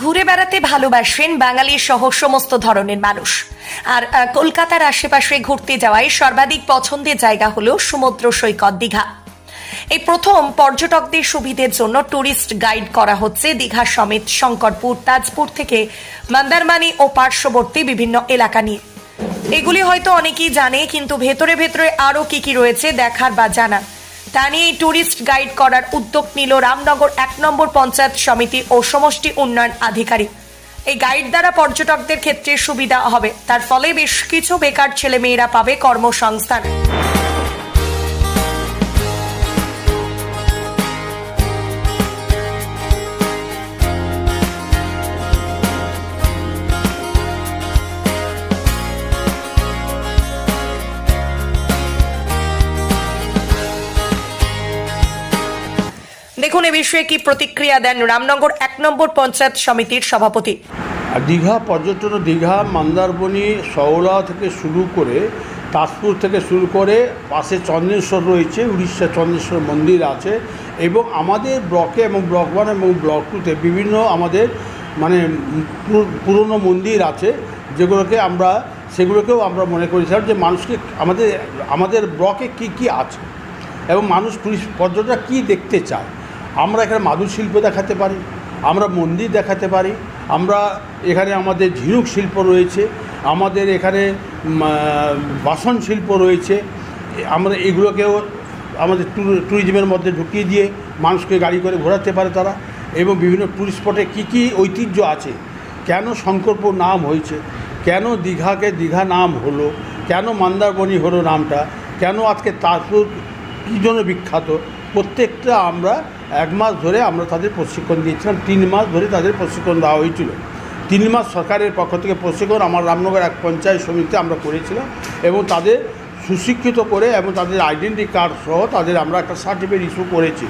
ঘুরে বেড়াতে ভালোবাসেন বাঙালির সহ সমস্ত ধরনের মানুষ। আর কলকাতার আশেপাশে ঘুরতে যাওয়ায় সর্বাধিক পছন্দের জায়গা হলো সমুদ্র সৈকত দীঘা। এই প্রথম পর্যটকদের সুবিধের জন্য ট্যুরিস্ট গাইড করা হচ্ছে দীঘা সমেত শঙ্করপুর, তাজপুর থেকে মন্দারমানি ও পার্শ্ববর্তী বিভিন্ন এলাকা নিয়ে। এগুলি হয়তো অনেকেই জানে, কিন্তু ভেতরে ভেতরে আরও কি কি রয়েছে দেখার বা জানার। তা নিয়ে ট্যুরিস্ট গাইড করার উদ্যোগ নিল রামনগর এক নম্বর পঞ্চায়েত সমিতি ও সমষ্টি উন্নয়ন আধিকারিক। এই গাইড দ্বারা পর্যটকদের ক্ষেত্রে সুবিধা হবে। তার ফলে বেশ কিছু বেকার ছেলেমেয়েরা পাবে কর্মসংস্থান। দেখুন এ বিষয়ে কি প্রতিক্রিয়া দেন রামনগর এক নম্বর পঞ্চায়েত সমিতির সভাপতি। দীঘা পর্যটন দীঘা, মন্দারবনি শওলা থেকে শুরু করে তাজপুর থেকে শুরু করে পাশে চন্দ্রেশ্বর রয়েছে, উড়িষ্যা চন্দ্রেশ্বর মন্দির আছে এবং আমাদের ব্লকে এবং ব্লক ওয়ান এবং ব্লক টুতে বিভিন্ন আমাদের মানে পুর- পুরনো মন্দির আছে যেগুলোকে আমরা সেগুলোকেও আমরা মনে করেছিলাম যে মানুষকে আমাদের আমাদের ব্লকে কি কি আছে এবং মানুষ টুরিস্ট পর্যটকরা কী দেখতে চায়? আমরা এখানে মাদুর শিল্প দেখাতে পারি, আমরা মন্দির দেখাতে পারি, আমরা এখানে আমাদের ঝিনুক শিল্প রয়েছে, আমাদের এখানে বাসন শিল্প রয়েছে, আমরা এগুলোকেও আমাদের ট্যুর- ট্যুরিজমের মধ্যে ঢুকিয়ে দিয়ে মানুষকে গাড়ি করে ঘোরাতে পারে তারা এবং বিভিন্ন ট্যুরিস্ট স্পটে কী কী ঐতিহ্য আছে, কেন শঙ্করপুর নাম হয়েছে, কেন দীঘাকে দীঘা নাম হলো, কেন মন্দারবনি হলো নামটা, কেন আজকে তাজপুর কী জন্য বিখ্যাত, প্রত্যেকটা আমরা এক মাস ধরে আমরা তাদের প্রশিক্ষণ দিয়েছিলাম, তিন মাস ধরে তাদের প্রশিক্ষণ দেওয়া হয়েছিল। তিন মাস সরকারের পক্ষ থেকে প্রশিক্ষণ আমার রামনগর এক পঞ্চায়েত সমিতিতে আমরা করেছিলাম এবং তাদের সুশিক্ষিত করে এবং তাদের আইডেন্টি কার্ড সহ তাদের আমরা একটা সার্টিফিকেট ইস্যু করেছি।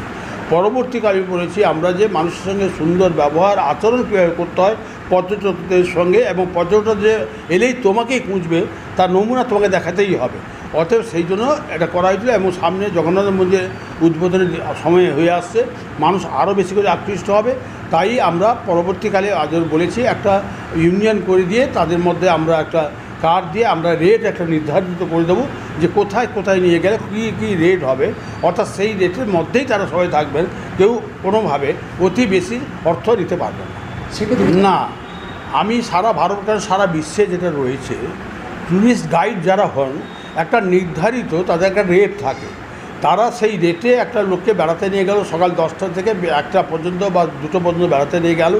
পরবর্তীকালে করেছি আমরা যে মানুষের সঙ্গে সুন্দর ব্যবহার, আচরণ কীভাবে করতে হয়, পর্যটকদের সঙ্গে এবং পর্যটক যে এলেই তোমাকেই খুঁজবে, তার নমুনা তোমাকে দেখাতেই হবে। অতএব সেই জন্য এটা করা হয়েছিল এবং সামনে জগন্নাথ মন্দির উদ্বোধনের সময় হয়ে আসছে। মানুষ আরও বেশি করে আকৃষ্ট হবে। তাই আমরা পরবর্তীকালে আজ বলেছি একটা ইউনিয়ন করে দিয়ে তাদের মধ্যে আমরা একটা কার্ড দিয়ে আমরা রেট একটা নির্ধারিত করে দেবো যে কোথায় কোথায় নিয়ে গেলে কী কী রেট হবে। অর্থাৎ সেই রেটের মধ্যেই তারা সবাই থাকবেন। কেউ কোনোভাবে অতি বেশি অর্থ নিতে পারবেন না। সেক্ষেত্রে না আমি সারা ভারত সারা বিশ্বে যেটা রয়েছে ট্যুরিস্ট গাইড যারা হন একটা নির্ধারিত, তাদের একটা রেট থাকে। তারা সেই রেটে একটা লোককে বেড়াতে নিয়ে গেল, সকাল দশটা থেকে একটা পর্যন্ত বা দুটো পর্যন্ত বেড়াতে নিয়ে গেল।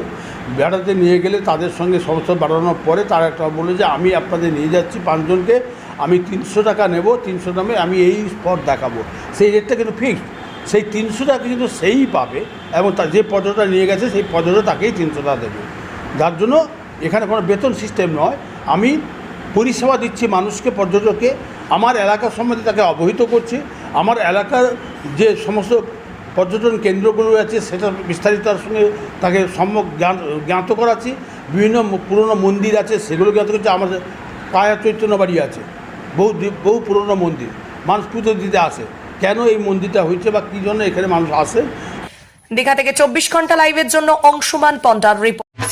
বেড়াতে নিয়ে গেলে তাদের সঙ্গে সমস্ত বেড়ানোর পরে তারা একটা বলল যে, আমি আপনাদের নিয়ে যাচ্ছি পাঁচজনকে, আমি তিনশো টাকা নেব, তিনশো দামে আমি এই স্পট দেখাবো। সেই রেটটা কিন্তু ফিক্সড সেই তিনশো টাকা কিন্তু সেই পাবে এবং তার যে পর্যটকটা নিয়ে গেছে, সেই পর্যটক তাকেই তিনশো টাকা দেবে। যার জন্য এখানে কোনো বেতন সিস্টেম নয়। আমি পরিষেবা দিচ্ছি মানুষকে, পর্যটককে। আমার এলাকা সম্বন্ধে তাকে অবহিত করছি। আমার এলাকার যে সমস্ত পর্যটন কেন্দ্রগুলো আছে, সেটা বিস্তারিত তার সঙ্গে তাকে সম্যক জ্ঞান, জ্ঞাত করাচ্ছি। বিভিন্ন পুরনো মন্দির আছে, সেগুলো জ্ঞাত করছি। আমাদের পায়া চৈতন্য বাড়ি আছে। বহু বহু পুরনো মন্দির। মানুষ পুজো দিতে আসে। কেন এই মন্দিরটা হয়েছে বা কী জন্য এখানে মানুষ আসে? দীঘা থেকে চব্বিশ ঘণ্টা লাইভের জন্য অংশমান পন্ডার রিপোর্ট